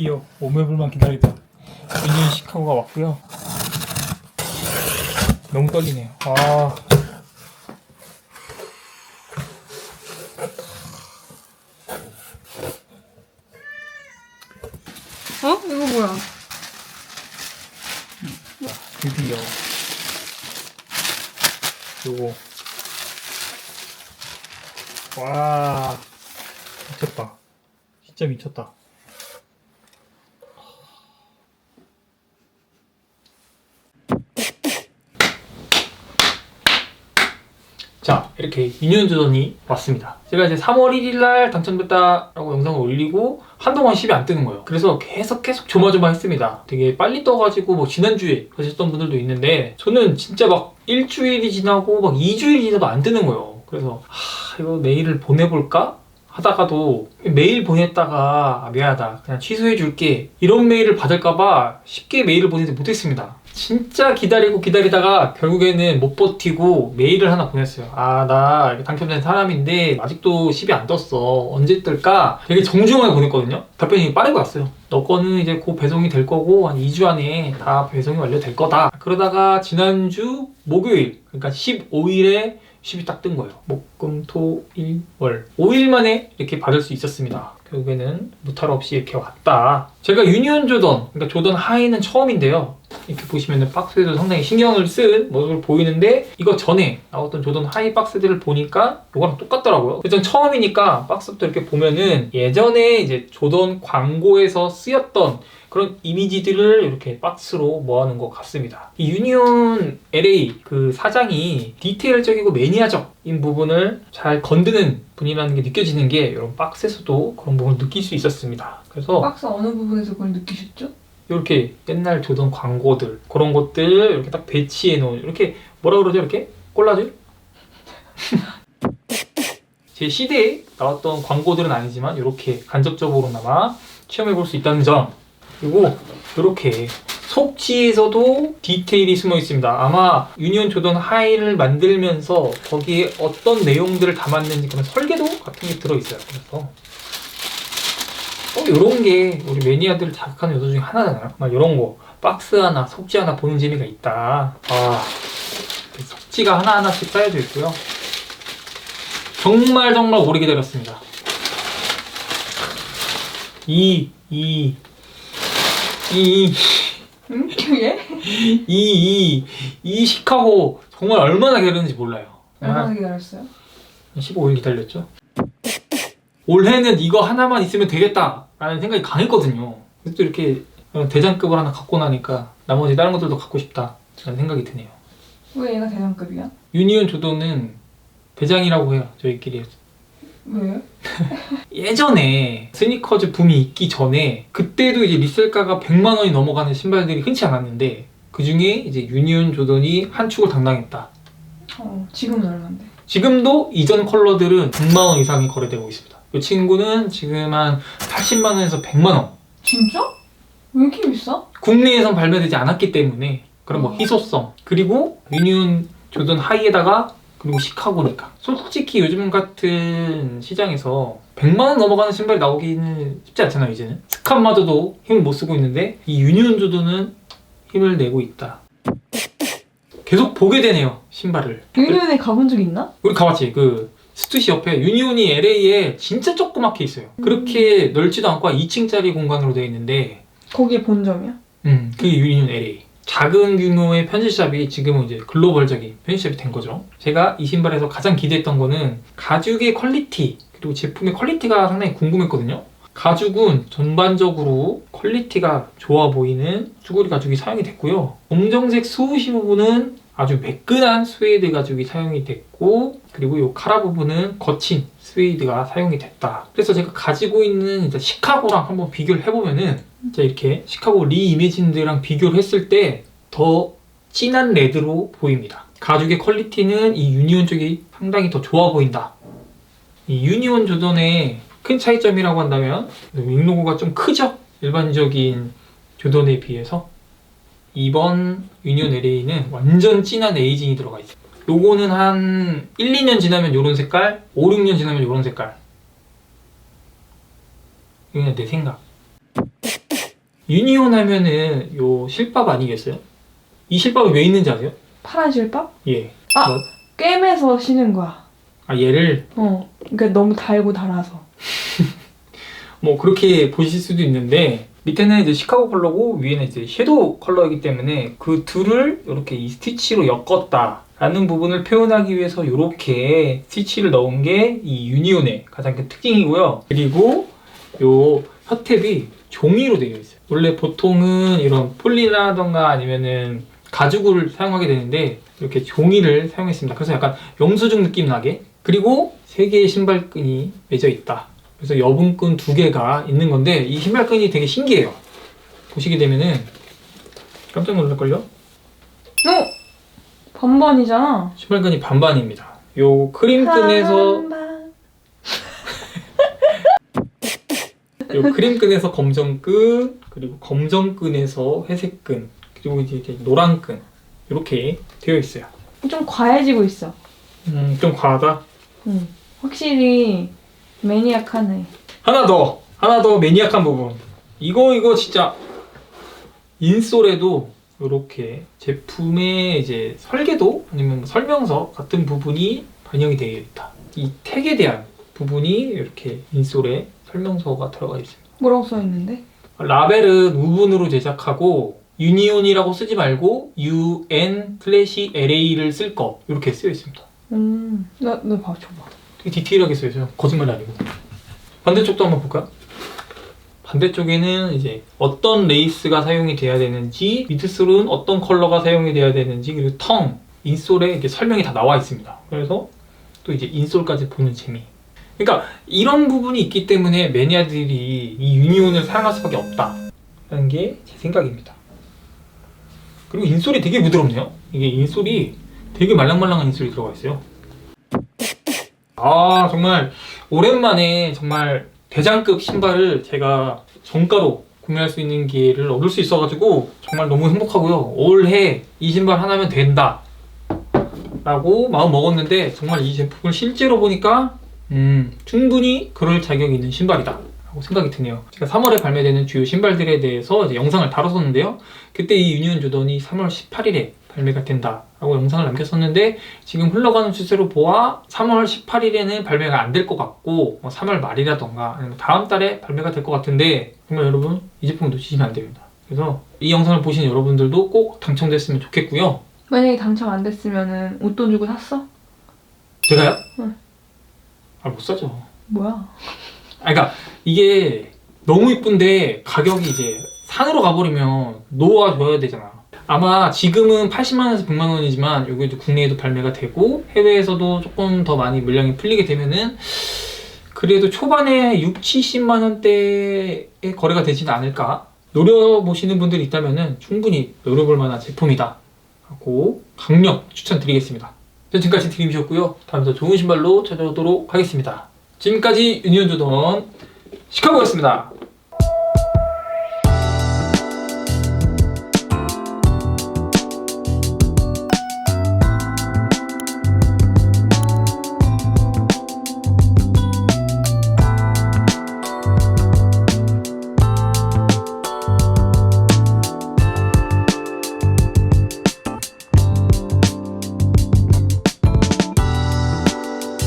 드디어 오매불만 기다리던 유니온 시카고가 왔고요. 너무 떨리네요. 아. 어? 이거 뭐야? 드디어 요거 와 미쳤다 진짜 미쳤다 자 이렇게 유니온주전이 왔습니다. 제가 이제 3월 1일날 당첨됐다라고 영상을 올리고 한동안 10이 안 뜨는 거예요. 그래서 계속 계속 조마조마했습니다. 되게 빨리 떠가지고 뭐 지난주에 그러셨던 분들도 있는데 저는 진짜 막 일주일이 지나고 막 2주일이 지나도 안 뜨는 거예요. 그래서 하 이거 메일을 보내볼까? 하다가도 메일 보냈다가 아, 미안하다. 그냥 취소해 줄게. 이런 메일을 받을까봐 쉽게 메일을 보내지 못했습니다 진짜 기다리고 기다리다가 결국에는 못 버티고 메일을 하나 보냈어요 아 나 당첨된 사람인데 아직도 10이 안 떴어 언제 뜰까 되게 정중하게 보냈거든요 답변이 빠르게 왔어요 너 거는 이제 곧 배송이 될 거고 한 2주 안에 다 배송이 완료될 거다 그러다가 지난주 목요일 그러니까 15일에 10이 딱 뜬 거예요. 목, 금, 토, 일, 월. 5일 만에 이렇게 받을 수 있었습니다. 결국에는 무탈 없이 이렇게 왔다. 제가 유니온 조던, 그러니까 조던 하이는 처음인데요. 이렇게 보시면은 박스에도 상당히 신경을 쓴 모습을 보이는데 이거 전에 나왔던 조던 하이 박스들을 보니까 이거랑 똑같더라고요. 일단 처음이니까 박스부터 이렇게 보면은 예전에 이제 조던 광고에서 쓰였던 그런 이미지들을 이렇게 박스로 모아놓은 것 같습니다. 이 유니온 LA 그 사장이 디테일적이고 매니아적인 부분을 잘 건드는 분이라는 게 느껴지는 게 이런 박스에서도 그런 부분을 느낄 수 있었습니다. 그래서 박스 어느 부분에서 그걸 느끼셨죠? 이렇게 옛날 조던 광고들 그런 것들 이렇게 딱 배치해 놓은 이렇게 뭐라 그러죠 이렇게 콜라주 제 시대에 나왔던 광고들은 아니지만 이렇게 간접적으로나마 체험해 볼 수 있다는 점 그리고 이렇게 속지에서도 디테일이 숨어 있습니다. 아마 유니온 조던 하이를 만들면서 거기에 어떤 내용들을 담았는지 그런 설계도 같은 게 들어 있어요. 그래서 어, 이런 게 우리 매니아들을 자극하는 요소 중에 하나잖아요. 막 이런 거 박스 하나, 속지 하나 보는 재미가 있다. 아, 그 속지가 하나 하나씩 쌓여져 있고요. 정말 정말 오래 기다렸습니다. 이, 이, 이, 응? 그게? 이, 이, 이 시카고 정말 얼마나 기다렸는지 몰라요. 얼마나 기다렸어요? 15일 기다렸죠. 올해는 이거 하나만 있으면 되겠다라는 생각이 강했거든요. 그래서 또 이렇게 대장급을 하나 갖고 나니까 나머지 다른 것들도 갖고 싶다라는 생각이 드네요. 왜 얘가 대장급이야? 유니온 조도는 대장이라고 해요. 저희끼리. 왜요? 예전에 스니커즈 붐이 있기 전에 그때도 이제 리셀가가 100만 원이 넘어가는 신발들이 흔치 않았는데 그 중에 이제 유니온 조던이 한 축을 당당했다. 어, 지금은 얼만데? 지금도 이전 컬러들은 100만 원 이상이 거래되고 있습니다. 이 친구는 지금 한 80만 원에서 100만 원. 진짜? 왜 이렇게 비싸? 국내에선 발매되지 않았기 때문에 그런 뭐 희소성 그리고 유니온 조던 하이에다가 그리고 시카고니까 솔직히 요즘 같은 시장에서 100만 원 넘어가는 신발이 나오기는 쉽지 않잖아요 이제는 스칸마저도 힘을 못 쓰고 있는데 이 유니온 조던은 힘을 내고 있다 계속 보게 되네요 신발을 유니온에 가본 적 있나? 우리 가봤지 그 스투시 옆에 유니온이 LA에 진짜 조그맣게 있어요 그렇게 넓지도 않고 2층짜리 공간으로 되어 있는데 거기에 본점이야? 음, 그게 유니온 LA. 작은 규모의 편집샵이 지금은 이제 글로벌적인 편집샵이 된 거죠. 제가 이 신발에서 가장 기대했던 거는 가죽의 퀄리티, 그리고 제품의 퀄리티가 상당히 궁금했거든요. 가죽은 전반적으로 퀄리티가 좋아 보이는 수고리 가죽이 사용이 됐고요. 검정색 수우시 부분은 아주 매끈한 스웨이드 가죽이 사용이 됐고, 그리고 이 카라 부분은 거친 스웨이드가 사용이 됐다. 그래서 제가 가지고 있는 이제 시카고랑 한번 비교를 해보면은 자 이렇게 시카고 리이미진드랑 비교를 했을 때 더 진한 레드로 보입니다. 가죽의 퀄리티는 이 유니온 쪽이 상당히 더 좋아 보인다. 이 유니온 조던의 큰 차이점이라고 한다면 윙로고가 좀 크죠? 일반적인 조던에 비해서 이번 유니온 LA는 완전 진한 에이징이 들어가 있어요. 요거는 한 1, 2년 지나면 요런 색깔, 5, 6년 지나면 요런 색깔. 이건 내 생각. 유니온 하면은 요 실밥 아니겠어요? 이 실밥이 왜 있는지 아세요? 파란 실밥? 예. 아! 뭐? 꿰매서 신은 거야. 아 얘를 어. 그러니까 너무 달고 달아서. 뭐 그렇게 보실 수도 있는데 밑에는 이제 시카고 컬러고 위에는 이제 섀도우 컬러이기 때문에 그 둘을 이렇게 이 스티치로 엮었다 라는 부분을 표현하기 위해서 이렇게 스티치를 넣은 게 이 유니온의 가장 큰 특징이고요. 그리고 요 혀탭이 종이로 되어 있어요. 원래 보통은 이런 폴리라던가 아니면은 가죽을 사용하게 되는데 이렇게 종이를 사용했습니다. 그래서 약간 영수증 느낌 나게. 그리고 세 개의 신발끈이 맺어 있다 그래서 여분끈 두 개가 있는 건데 이 신발끈이 되게 신기해요. 보시게 되면은 깜짝 놀랄걸요? 어? 반반이잖아. 신발끈이 반반입니다. 요 크림끈에서 반반. 요 크림끈에서 검정끈 그리고 검정끈에서 회색끈 그리고 이제 노란끈 이렇게 되어 있어요. 좀 과해지고 있어. 음, 좀 과하다. 응. 확실히 매니악하네. 하나 더 하나 더 매니악한 부분. 이거 이거 진짜 인솔에도 이렇게 제품의 이제 설계도 아니면 뭐 설명서 같은 부분이 반영이 되어 있다. 이 택에 대한 부분이 이렇게 인솔에 설명서가 들어가 있습니다. 뭐라고 써 있는데? 라벨은 우분으로 제작하고 유니온이라고 쓰지 말고 UN 슬래시 LA를 쓸 거 이렇게 쓰여 있습니다. 음. 나, 너 봐, 줘봐. 되게 디테일하게 쓰여 있어요. 거짓말이 아니고. 반대쪽도 한번 볼까요? 반대쪽에는 이제 어떤 레이스가 사용이 돼야 되는지, 미드솔은 어떤 컬러가 사용이 돼야 되는지, 그리고 텅, 인솔에 이렇게 설명이 다 나와 있습니다. 그래서 또 이제 인솔까지 보는 재미. 그러니까 이런 부분이 있기 때문에 매니아들이 이 유니온을 사용할 수밖에 없다라는 게 제 생각입니다. 그리고 인솔이 되게 부드럽네요. 이게 인솔이 되게 말랑말랑한 인솔이 들어가 있어요. 아 정말 오랜만에 정말 대장급 신발을 제가 정가로 구매할 수 있는 기회를 얻을 수 있어가지고 정말 너무 행복하고요. 올해 이 신발 하나면 된다. 라고 마음 먹었는데 정말 이 제품을 실제로 보니까 음, 충분히 그럴 자격이 있는 신발이다. 라고 생각이 드네요. 제가 3월에 발매되는 주요 신발들에 대해서 영상을 다뤘었는데요. 그때 이 유니온 조던이 3월 18일에 발매가 된다. 라고 영상을 남겼었는데 지금 흘러가는 추세로 보아 3월 18일에는 발매가 안 될 것 같고 뭐 3월 말이라던가 아니면 다음 달에 발매가 될 것 같은데 정말 여러분 이 제품 놓치시면 안 됩니다. 그래서 이 영상을 보신 여러분들도 꼭 당첨됐으면 좋겠고요. 만약에 당첨 안 됐으면은 웃돈 주고 샀어? 제가요? 응. 아못 사죠. 뭐야? 아 그러니까 이게 너무 이쁜데 가격이 이제 산으로 가버리면 놓아줘야 되잖아. 아마 지금은 80만 원에서 100만 원이지만 이제 국내에도 발매가 되고 해외에서도 조금 더 많이 물량이 풀리게 되면은 그래도 초반에 6, 70만 원대의 거래가 되지는 않을까. 노려보시는 분들이 있다면은 충분히 노려볼 만한 제품이다. 하고 강력 추천드리겠습니다. 자, 지금까지 드림이셨고요. 다음에 더 좋은 신발로 찾아오도록 하겠습니다. 지금까지 유니온 조던 시카고였습니다.